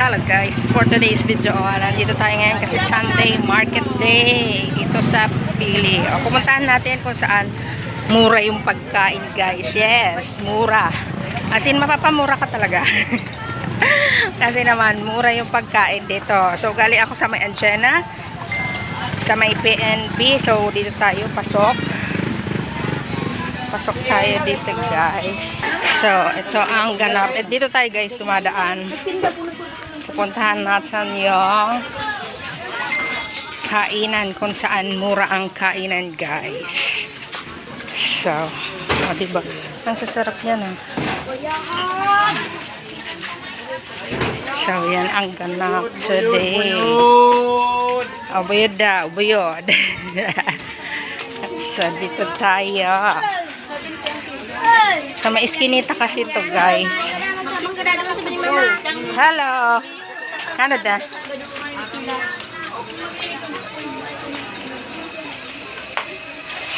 Hello guys, for today's video, oh, nandito tayo ngayon kasi Sunday Market Day dito sa Pili. O, pumuntahan natin kung saan mura yung pagkain guys. Yes, mura. As in, mapapamura ka talaga. kasi naman, mura yung pagkain dito. So, gali ako sa may Anjena, sa may PNP. So, dito tayo, pasok. Pasok tayo dito guys. So, ito ang ganap. Eh, dito tayo guys, tumadaan pupuntahan natin yung kainan kung saan mura ang kainan guys. So o diba? Ang sasarap yan ah so yan ang ganap today. O buyod daw buyod so dito tayo sa may iskinita kasi to guys Hello. Canada.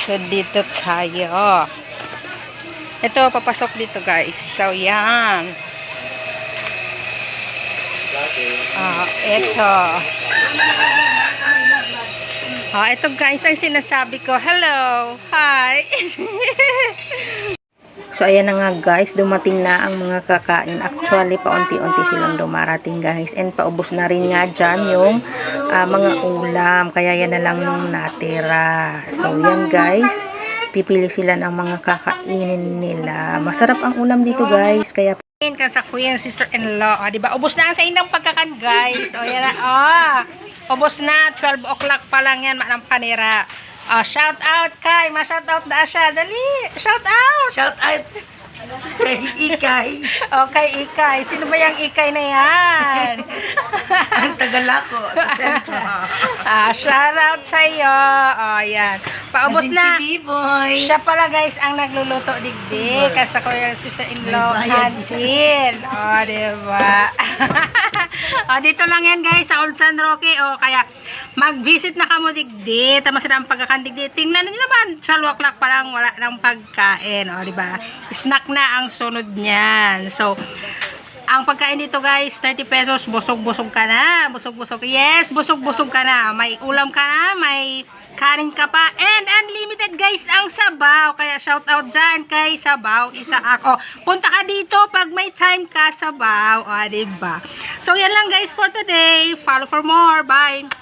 So, dito tayo. Ito, papasok dito, guys. So, yan. Ah, ito. Ah, ito, guys, ang sinasabi ko. Hello. Hi. So, ayan na nga guys, dumating na ang mga kakain. Actually, paunti-unti silang dumarating guys. And paubos na rin nga dyan yung ah, mga ulam. Kaya yan na lang nung natira. So, yan guys. Pipili sila ng mga kakainin nila. Masarap ang ulam dito guys. Kaya ka sa queen sister-in-law. O, diba? Ubos na ang sa inyong pagkakan guys. O, yan na. Oh, ubos na. 12 o'clock pa lang yan. Manang panira. Oh, shout out kay, ma-shout out na siya. Dali, shout out. Shout out kay Ikay. Okay, Ikay. Sino ba yung Ikay na yan? Ang tagalako sa sentro. ah, shout out sa iyo. Oh, yan. Paubos na. boy Siya pala guys ang nagluluto digdi kasi ko yung sister-in-law bayad. Hansin. Oh, diba? oh, dito lang yan guys sa Old San Roque. Oh, kaya mag-visit na kamo digdi. Tama sila ang pagkakandigdi. Tingnan niyo naman, 12 o'clock pa lang wala nang pagkain. Oh, diba? Snack na ang sunod niyan. So, ang pagkain dito guys, 30 pesos, busog-busog ka na. Busog-busog. Yes, busog-busog ka na. May ulam ka na, may kanin ka pa. And unlimited guys ang sabaw. Kaya shout out dyan kay Sabaw. Isa ako. Punta ka dito pag may time ka sabaw. O, diba? So, yan lang guys for today. Follow for more. Bye.